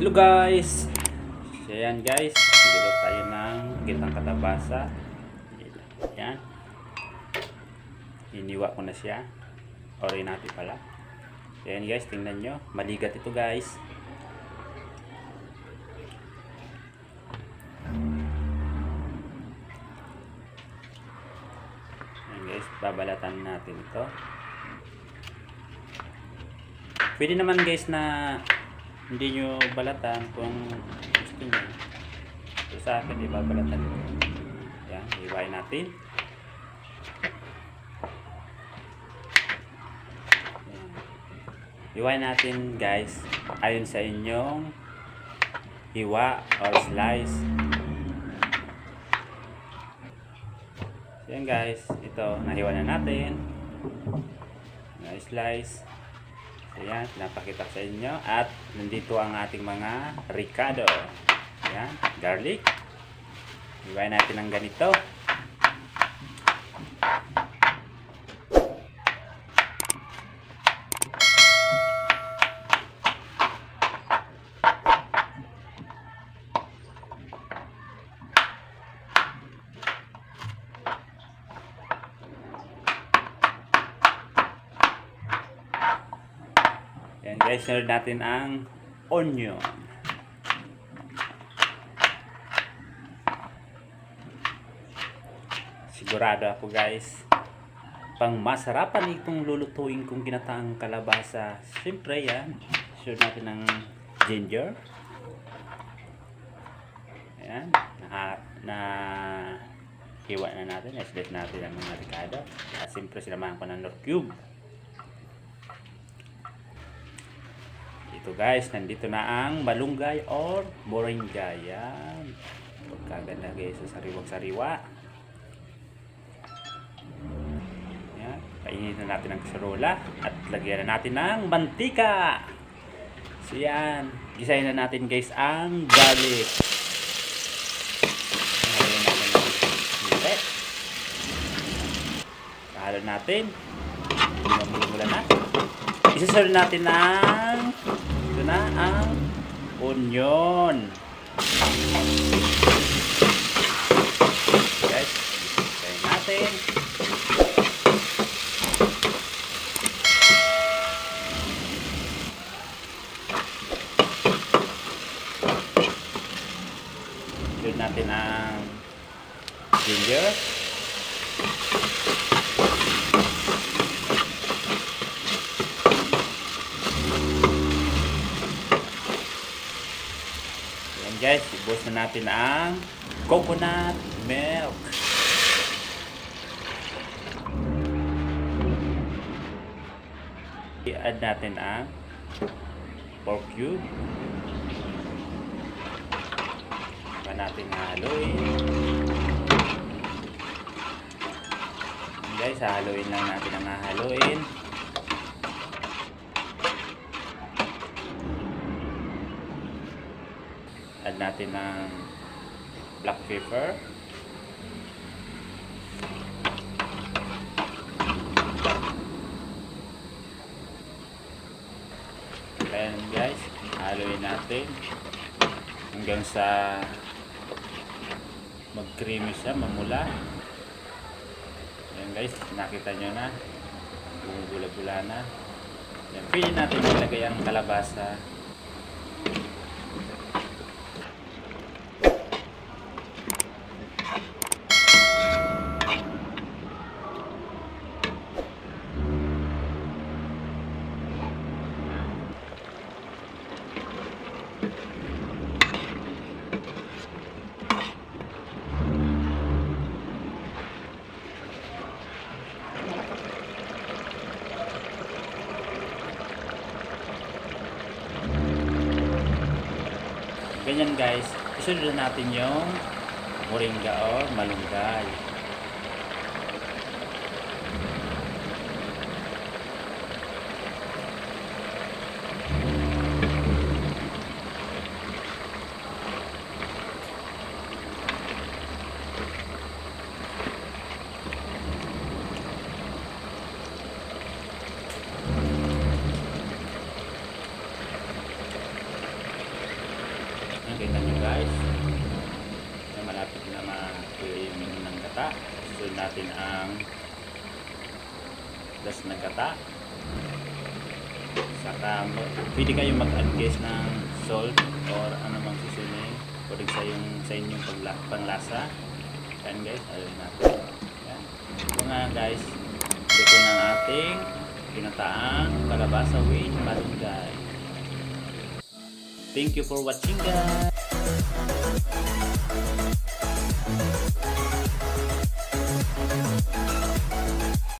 Hello guys! So yan guys, nagluto tayo ng gitang katabasa. Yan. Iniwa ko na siya. Oray natin pala. Yan guys, tingnan nyo. Maligat ito guys. Yan guys, babalatan natin ito. Pwede naman guys na hindi nyo balatan kung gusto nyo. So, sa akin, ibabalatan ko. Yan, iwain natin. Yan. Natin guys, ayon sa inyong hiwa or slice. So yan guys, ito, nahiwa na natin. Na-slice. So yan, sa inyo. At nandito ang ating mga ricado. Yan, garlic. Iwain natin ng ganito. Yan guys, sunod natin ang onion. Sigurado ako guys, pang masarapan itong lulutuin kong ginataang kalabasa. Siyempre yan, sunod natin ng ginger. Ayan, na, na hiwa na natin, na-slit natin ang mga ricado. At siyempre sinamahan ko ng nor cube. Ito guys, nandito na ang malunggay or moringa. Yan. Pagkaganda guys sa sariwang-sariwa. Yan. Kainin na natin ang kasarola at lagyan na natin ng mantika. So yan. Gisahin na natin guys ang garlic. Lagyan natin ng sili. Kahalo natin. Mula na. Isaserve natin ng na ang onion. Guys, isayin natin. Yun natin ang ginger. Yan ibos na natin ang coconut milk. I-add natin ang pork cube. Pa natin haluin. Guys, haluin lang natin ang haluin. Add natin ng black pepper. And guys. Haluin natin. Hanggang sa mag creamy siya mamula. Yan guys. Nakita nyo na. Bumubula-bula na. Yan pwede natin ilagay ang kalabasa Ganyan guys, isunod na natin yung moringa or malunggay. Susunod natin ang das ng gata. Saka pwede kayo mag-add guys ng salt or ano mang susunin. Pwede sa yung sa inyong pagla, panglasa. Yan guys, alin natin. Yan. Ito nga guys, ito na ang ating pinataang kalabasa with malunggay. Thank you for watching guys. うん。